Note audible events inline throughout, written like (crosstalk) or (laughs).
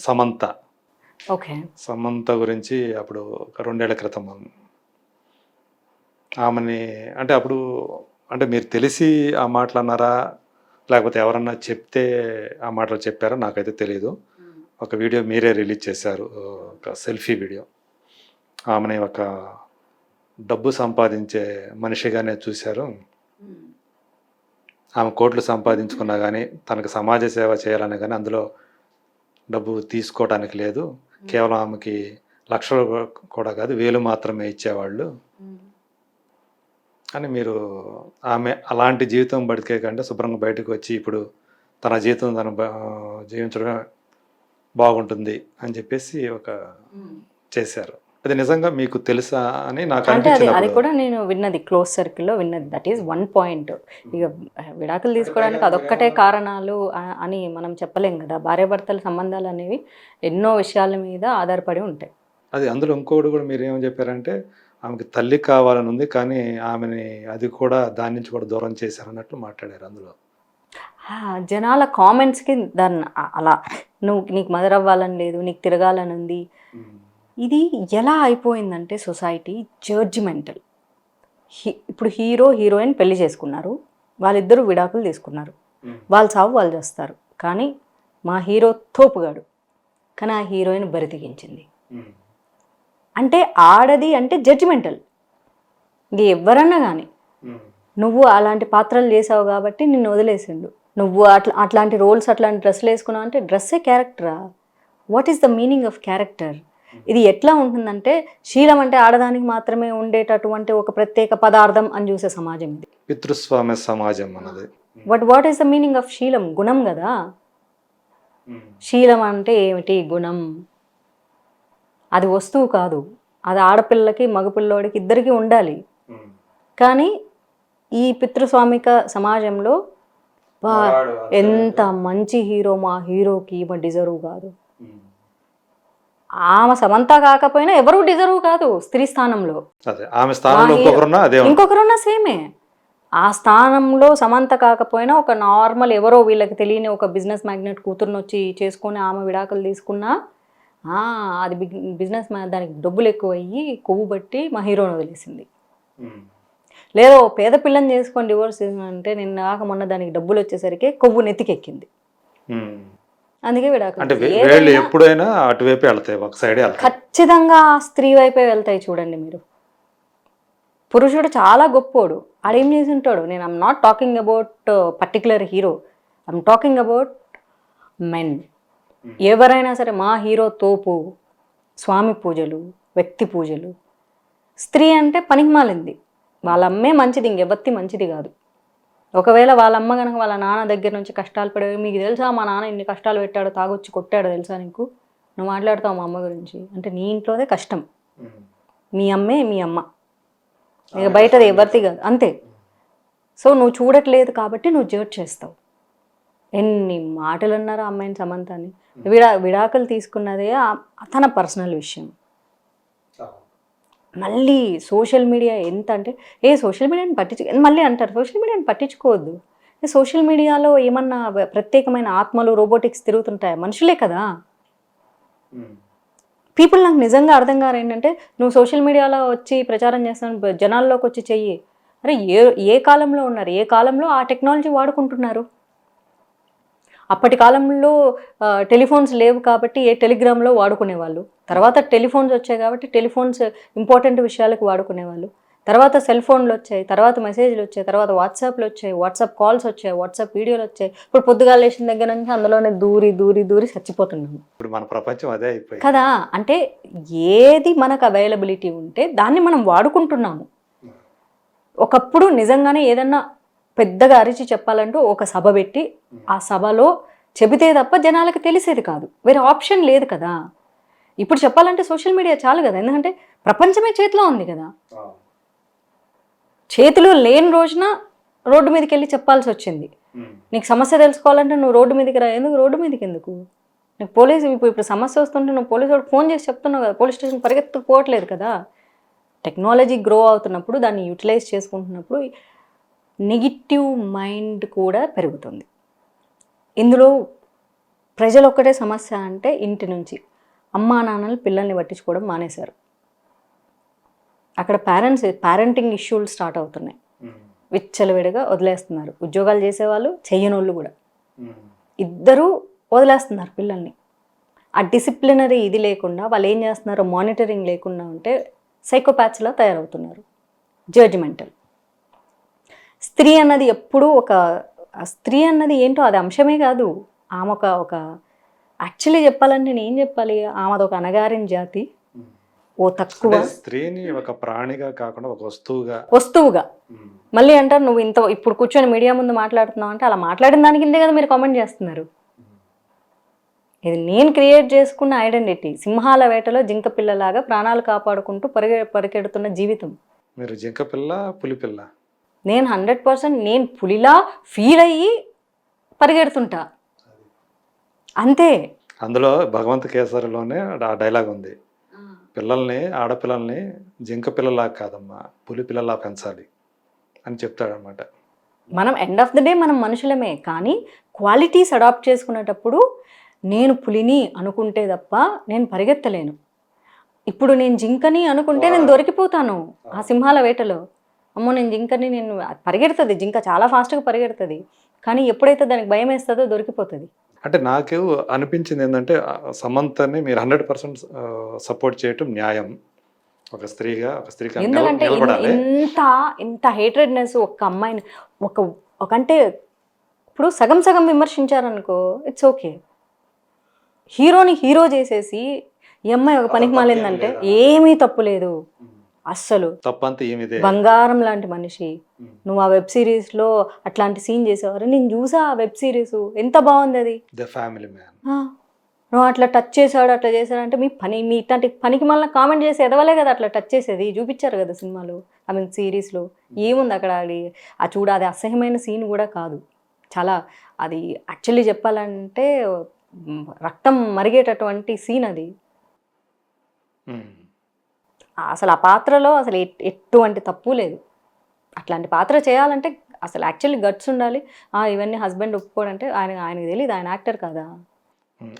Samantha. Okay. Samantha గురించి అప్పుడు ఒక రెండేళ్ళ క్రితం ఆమెని అంటే అప్పుడు అంటే మీరు తెలిసి ఆ మాటలు అన్నారా? లేకపోతే ఎవరన్నా చెప్తే ఆ మాటలు చెప్పారో? నాకైతే తెలియదు ఒక వీడియో మీరే రిలీజ్ చేశారు. ఒక సెల్ఫీ వీడియో. ఆమెని ఒక డబ్బు సంపాదించే మనిషిగానే చూశారు. ఆమె కోట్లు సంపాదించుకున్నా కానీ తనకు సమాజ సేవ చేయాలని కానీ అందులో డబ్బు తీసుకోవడానికి లేదు. కేవలం ఆమెకి లక్షలు కూడా కాదు వేలు మాత్రమే ఇచ్చేవాళ్ళు. అని మీరు ఆమె అలాంటి జీవితం బతికే కంటే శుభ్రంగా బయటకు వచ్చి ఇప్పుడు తన జీవితం తను బా- జీవించడం బాగుంటుంది అని చెప్పేసి ఒక చేశారు. అది నిజంగా మీకు తెలుసా అని నాకు అంటే అది అది కూడా నేను విన్నది క్లోజ్ సర్కిల్లో విన్నది. దట్ ఈస్ వన్ పాయింట్ ఇక విడాకులు తీసుకోవడానికి అదొక్కటే కారణాలు అని మనం చెప్పలేం కదా. భార్యాభర్తల సంబంధాలు అనేవి ఎన్నో విషయాల మీద ఆధారపడి ఉంటాయి. అది అందులో ఇంకోటి కూడా మీరు ఏమని చెప్పారంటే ఆమెకి తల్లి కావాలని ఉంది కానీ ఆమెని అది కూడా దాని నుంచి కూడా దూరం చేశారన్నట్లు మాట్లాడారు అందులో. జనాల కామెంట్స్కి దాన్ని అలా. నువ్వు నీకు మదర్ అవ్వాలని లేదు నీకు తిరగాలని ఉంది. ఇది ఎలా అయిపోయిందంటే సొసైటీ జడ్జిమెంటల్. ఇప్పుడు హీరో హీరోయిన్ పెళ్ళి చేసుకున్నారు. వాళ్ళిద్దరూ విడాకులు తీసుకున్నారు. వాళ్ళు చావు వాళ్ళు చేస్తారు. కానీ మా హీరో తోపుగాడు. కానీ ఆ హీరోయిన్ బరితెగించింది అంటే ఆడది అంటే జడ్జిమెంటల్. ఇది ఎవరన్నా కానీ. నువ్వు అలాంటి పాత్రలు చేసావు కాబట్టి నిన్ను వదిలేసిండు. నువ్వు అట్లా అట్లాంటి రోల్స్ అట్లాంటి డ్రెస్సులు వేసుకున్నావు అంటే డ్రెస్సే క్యారెక్టరా? What is the meaning of character ఇది ఎట్లా ఉంటుందంటే శీలం అంటే ఆడదానికి మాత్రమే ఉండేటటువంటి ఒక ప్రత్యేక పదార్థం అని చూసే సమాజం ఇది. పితృస్వామ్య సమాజం అన్నది. But what is the meaning of శీలం? గుణం కదా. శీలం అంటే ఏమిటి? గుణం. అది వస్తువు కాదు. అది ఆడపిల్లకి మగపిల్లోడికి ఇద్దరికి ఉండాలి. కానీ ఈ పితృస్వామిక సమాజంలో ఎంత మంచి హీరో మా హీరోకి ఈమె డిజర్వ్ కాదు. ఆమె సమంత కాకపోయినా ఎవరు డిజర్వ్ కాదు స్త్రీ స్థానంలో. ఆమె ఇంకొకరున్నా సేమే. ఆ స్థానంలో సమంత కాకపోయినా ఒక నార్మల్ ఎవరో వీళ్ళకి తెలియని ఒక బిజినెస్ మ్యాగ్నెట్ కూతురుని వచ్చి చేసుకొని ఆమె విడాకులు తీసుకున్నా ఆ, అది బిజినెస్ దానికి డబ్బులు ఎక్కువ అయ్యి కొవ్వు బట్టి మా హీరోని వదిలేసింది. లేదో పేద పిల్లని చేసుకొని డివోర్స్ అంటే నిన్న కాక మొన్న దానికి డబ్బులు వచ్చేసరికి కొవ్వు నెత్తికెక్కింది. అందుకే విడాకులు అంటే వేళ్ళు ఎప్పుడైనా అటువైపే వెళ్తాయి ఒక సైడే ఖచ్చితంగా ఆ స్త్రీ వైపే వెళ్తాయి చూడండి మీరు. పురుషుడు చాలా గొప్పోడు ఆడేం చేసి ఉంటాడు నేను I'm not talking about particular hero I'm talking about men ఎవరైనా సరే మా హీరో తోపు స్వామి పూజలు వ్యక్తి పూజలు. స్త్రీ అంటే పనికి మాలింది వాళ్ళ అమ్మే మంచిది ఇంకెవత్తి మంచిది కాదు. ఒకవేళ వాళ్ళ అమ్మ కనుక వాళ్ళ నాన్న దగ్గర నుంచి కష్టాలు పడే మీకు తెలుసా మా నాన్న ఇన్ని కష్టాలు పెట్టాడు తాగొచ్చి కొట్టాడు తెలుసా నీకు? నువ్వు మాట్లాడతావు మా అమ్మ గురించి? అంటే నీ ఇంట్లోదే కష్టం. మీ అమ్మే మీ అమ్మ. ఇక బయటది ఎవరిది కాదు. అంతే. సో నువ్వు చూడట్లేదు కాబట్టి నువ్వు జడ్జ్ చేస్తావు. ఎన్ని మాటలు అన్నారు అమ్మాయిని సమంతాన్ని. విడా విడాకులు తీసుకున్నదే తన పర్సనల్ విషయం. మళ్ళీ సోషల్ మీడియా ఎంత అంటే ఏ సోషల్ మీడియాని పట్టించు మళ్ళీ అంటారు సోషల్ మీడియాని పట్టించుకోవద్దు. సోషల్ మీడియాలో ఏమన్నా ప్రత్యేకమైన ఆత్మలు రోబోటిక్స్ తిరుగుతుంటాయా? మనుషులే కదా. పీపుల్ నాకు నిజంగా అర్థం కారు ఏంటంటే నువ్వు సోషల్ మీడియాలో వచ్చి ప్రచారం చేస్తాను జనాల్లోకి వచ్చి చెయ్యి. అరే ఏ ఏ కాలంలో ఉన్నారు? ఏ కాలంలో ఆ టెక్నాలజీ వాడుకుంటున్నారు? అప్పటి కాలంలో టెలిఫోన్స్ లేవు కాబట్టి ఏ టెలిగ్రామ్లో వాడుకునేవాళ్ళు. తర్వాత టెలిఫోన్స్ వచ్చాయి కాబట్టి టెలిఫోన్స్ ఇంపార్టెంట్ విషయాలకు వాడుకునేవాళ్ళు. తర్వాత సెల్ ఫోన్లు వచ్చాయి తర్వాత మెసేజ్లు వచ్చాయి తర్వాత వాట్సాప్లు వచ్చాయి వాట్సాప్ కాల్స్ వచ్చాయి వాట్సాప్ వీడియోలు వచ్చాయి. ఇప్పుడు పొద్దుగాల లేచిన దగ్గర నుంచి అందులోనే దూరి దూరి దూరి చచ్చిపోతున్నాము ఇప్పుడు మన ప్రపంచం అదే అయిపోయింది. కదా! అంటే ఏది మనకు అవైలబిలిటీ ఉంటే దాన్ని మనం వాడుకుంటున్నాము. ఒకప్పుడు నిజంగానే ఏదన్నా పెద్దగా అరిచి చెప్పాలంటూ ఒక సభ పెట్టి ఆ సభలో చెబితే తప్ప జనాలకు తెలిసేది కాదు. వేరే ఆప్షన్ లేదు కదా. ఇప్పుడు చెప్పాలంటే సోషల్ మీడియా చాలు కదా. ఎందుకంటే ప్రపంచమే చేతిలో ఉంది కదా. చేతిలో లేని రోజున రోడ్డు మీదకి వెళ్ళి చెప్పాల్సి వచ్చింది. నీకు సమస్య తెలుసుకోవాలంటే నువ్వు రోడ్డు మీదకి రా. ఎందుకు? రోడ్డు మీదకి ఎందుకు? నీకు పోలీసు ఇప్పుడు ఇప్పుడు సమస్య వస్తుంటే నువ్వు పోలీసు వాడు ఫోన్ చేసి చెప్తున్నావు కదా. పోలీస్ స్టేషన్ పరిగెత్తుకుపోవట్లేదు కదా. టెక్నాలజీ గ్రో అవుతున్నప్పుడు దాన్ని యూటిలైజ్ చేసుకుంటున్నప్పుడు నెగిటివ్ మైండ్ కూడా పెరుగుతుంది. ఇందులో ప్రజలు ఒక్కటే సమస్య అంటే ఇంటి నుంచి అమ్మా నాన్నలు పిల్లల్ని పట్టించుకోవడం మానేశారు. అక్కడ పేరెంట్స్ పేరెంటింగ్ ఇష్యూలు స్టార్ట్ అవుతున్నాయి. విచ్చలవిడిగా వదిలేస్తున్నారు. ఉద్యోగాలు చేసేవాళ్ళు చెయ్యనోళ్ళు కూడా. ఇద్దరూ వదిలేస్తున్నారు పిల్లల్ని. ఆ డిసిప్లినరీ ఇది లేకుండా వాళ్ళు ఏం చేస్తున్నారు మానిటరింగ్ లేకుండా ఉంటే సైకోపాత్స్లా తయారవుతున్నారు. జడ్జిమెంటల్ స్త్రీ అన్నది ఎప్పుడూ ఒక స్త్రీ అన్నది ఏంటో అది అంశమే కాదు. ఆమె ఒక ఒక యాక్చువల్లీ చెప్పాలంటే నేను ఏం చెప్పాలి? ఆమెది ఒక అనగారిన జాతి. ఓ తక్కువ. స్త్రీని ఒక ప్రాణిగా కాకుండా ఒక వస్తువుగా. వస్తువుగా. మళ్ళీ అంటారు నువ్వు ఇంత ఇప్పుడు కూర్చొని మీడియా ముందు మాట్లాడుతున్నావు అంటే అలా మాట్లాడిన దాని కిందే కదా మీరు కామెంట్ చేస్తున్నారు. ఇది నేను క్రియేట్ చేసుకున్న ఐడెంటిటీ. సింహాల వేటలో జింక పిల్లలాగా ప్రాణాలు కాపాడుకుంటూ పరిగె పరిగెడుతున్న జీవితం. మీరు జింక పిల్ల పులి పిల్ల? నేను హండ్రెడ్ పర్సెంట్ నేను పులిలా ఫీల్ అయ్యి పరిగెడుతుంటా. అంతే. అందులో భగవంత్ కేసరిలోనే ఆ డైలాగ్ ఉంది. పిల్లల్ని ఆడపిల్లల్ని జింక పిల్లలా కాదమ్మా పులి పిల్లలా పెంచాలి అని చెప్తాడనమాట మనం ఎండ్ ఆఫ్ ద డే మనం మనుషులమే కానీ క్వాలిటీస్ అడాప్ట్ చేసుకునేటప్పుడు నేను పులిని అనుకుంటే తప్ప నేను పరిగెత్తలేను. ఇప్పుడు నేను జింకని అనుకుంటే నేను దొరికిపోతాను ఆ సింహాల వేటలో. అమ్మో నేను జింకని నేను పరిగెడుతుంది జింక చాలా ఫాస్ట్గా పరిగెడుతుంది. కానీ ఎప్పుడైతే దానికి భయం వేస్తుందో దొరికిపోతుంది. అంటే నాకు అనిపించింది ఏంటంటే సమంతని మీరు హండ్రెడ్ పర్సెంట్ సపోర్ట్ చేయటం న్యాయం. ఒక స్త్రీగా ఒక స్త్రీగా నిల- ఎందుకంటే ఇంత ఇంత హేట్రెడ్నెస్ ఒక అమ్మాయిని ఒక ఒక అంటే ఇప్పుడు సగం సగం విమర్శించారనుకో ఇట్స్ ఓకే. హీరోని హీరో చేసేసి ఈ అమ్మాయి ఒక పనికి మాలిందంటే ఏమీ తప్పు లేదు. అస్సలు. బంగారం లాంటి మనిషి. నువ్వు ఆ వెబ్ సిరీస్లో అట్లాంటి సీన్ చేసేవారు నేను చూసా ఆ వెబ్ సిరీస్. ఎంత బాగుంది అది నువ్వు అట్లా టచ్ చేసాడు అట్లా చేశాడు అంటే మీ పని మీ ఇట్లాంటి పనికి మళ్ళీ కామెంట్ చేసి ఎదవలే కదా అట్లా టచ్ చేసేది. చూపించారు కదా సినిమాలో ఐ మీన్ సిరీస్లో. ఏముంది అక్కడ అది? ఆ చూడ అది అసహ్యమైన సీన్ కూడా కాదు. చాలా అది యాక్చువల్లీ చెప్పాలంటే రక్తం మరిగేటటువంటి సీన్ అది. అసలు ఆ పాత్రలో అసలు ఎట్- ఎటువంటి తప్పు లేదు. అట్లాంటి పాత్ర చేయాలంటే అసలు యాక్చువల్లీ గట్స్ ఉండాలి. ఇవన్నీ హస్బెండ్ ఒప్పుకోడంటే ఆయన ఆయనకు తెలియదు ఆయన యాక్టర్ కదా.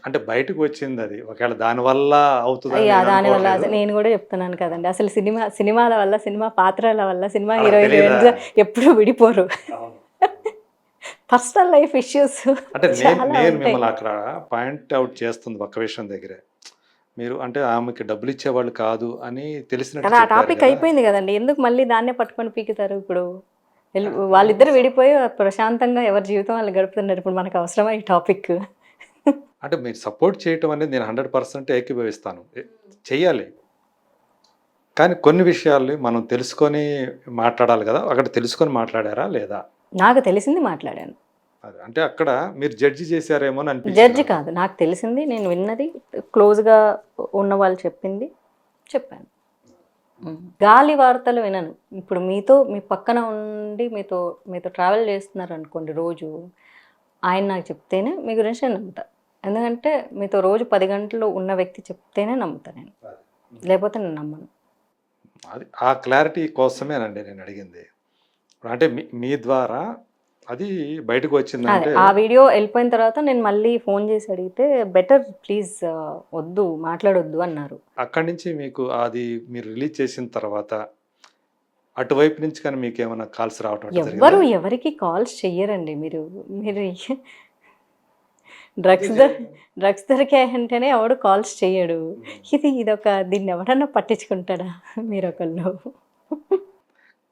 అంటే బయటకు వచ్చింది అది. ఒకవేళ దాని వల్ల అవుతుంది దానివల్ల నేను కూడా చెప్తున్నాను కదండి. అసలు సినిమా సినిమాల వల్ల సినిమా పాత్రల వల్ల సినిమా అలా హీరో తెలీదా? హీరోయిన్స్ ఎప్పుడు విడిపోరు. (laughs) పర్సనల్ లైఫ్ ఇష్యూస్ అంటే నేను. మిమ్మల్ని అక్కడ పాయింట్ అవుట్ చేస్తుంది ఒక్క విషయం దగ్గరే. మీరు అంటే ఆమెకి డబ్బులు ఇచ్చేవాళ్ళు కాదు అని తెలిసినట్టు కదా ఆ టాపిక్. అయిపోయింది కదండి. ఎందుకు మళ్ళీ దాన్నే పట్టుకొని పీకుతారు ఇప్పుడు? వెళ్ళు- వాళ్ళిద్దరు విడిపోయి ప్రశాంతంగా ఎవరి జీవితం వాళ్ళు గడుపుతున్నారు. ఇప్పుడు మనకు అవసరమా ఈ టాపిక్ అంటే మీరు సపోర్ట్ చేయటం అనేది నేను హండ్రెడ్ పర్సెంట్ ఏకీభవిస్తాను. చెయ్యాలి. కానీ కొన్ని విషయాల్ని మనం తెలుసుకొని మాట్లాడాలి కదా. అక్కడ తెలుసుకొని మాట్లాడారా లేదా? నాకు తెలిసింది మాట్లాడాను. అది. అంటే అక్కడ మీరు జడ్జి చేశారేమో అని జడ్జి. కాదు. నాకు తెలిసింది నేను విన్నది క్లోజ్గా ఉన్న వాళ్ళు చెప్పింది చెప్పాను. గాలి వార్తలు వినను. ఇప్పుడు మీతో మీ పక్కన ఉండి మీతో మీతో ట్రావెల్ చేస్తున్నారు అనుకోండి రోజు ఆయన నాకు చెప్తేనే మీ గురించి నేను నమ్ముతా. ఎందుకంటే మీతో రోజు పది గంటలు ఉన్న వ్యక్తి చెప్తేనే నమ్ముతా నేను. లేకపోతే నేను నమ్మను. అది ఆ క్లారిటీ కోసమేనండి నేను అడిగింది. అంటే మీ ద్వారా అది బయటకు అదే వచ్చిందంటే ఆ వీడియో వెళ్ళిపోయిన తర్వాత నేను మళ్ళీ ఫోన్ చేసి అడిగితే బెటర్ ప్లీజ్ వద్దు మాట్లాడొద్దు అన్నారు. అక్కడి నుంచి మీకు అది మీరు రిలీజ్ చేసిన తర్వాత అటువైపు నుంచి కానీ మీకు ఏమైనా కాల్స్ రావటం జరిగిందా? ఎవరికి కాల్స్ చెయ్యరండి మీరు. మీరు డ్రగ్స్ డ్రగ్స్ దొరికాయంటేనే ఎవడు కాల్స్ చెయ్యడు. ఇది ఇదొక దీన్ని ఎవడన్నా పట్టించుకుంటాడా? మీరు ఒకళ్ళు.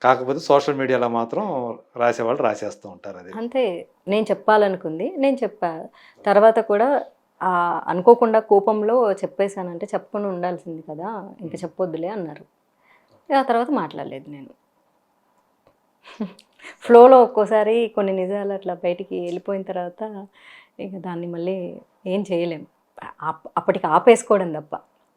కాకపోతే సోషల్ మీడియాలో మాత్రం రాసేవాళ్ళు రాసేస్తూ ఉంటారు అది. అంతే నేను చెప్పాలనుకుంది నేను చెప్పా. తర్వాత కూడా ఆ, అనుకోకుండా కోపంలో చెప్పేశానంటే చెప్పకుండా ఉండాల్సింది కదా ఇంకా చెప్పొద్దులే అన్నారు. ఆ తర్వాత మాట్లాడలేదు నేను. ఫ్లోలో ఒక్కోసారి కొన్ని నిజాలు అట్లా బయటికి వెళ్ళిపోయిన తర్వాత ఇక దాన్ని మళ్ళీ ఏం చేయలేం. ఆప్- అప్పటికి ఆపేసుకోవడం తప్ప.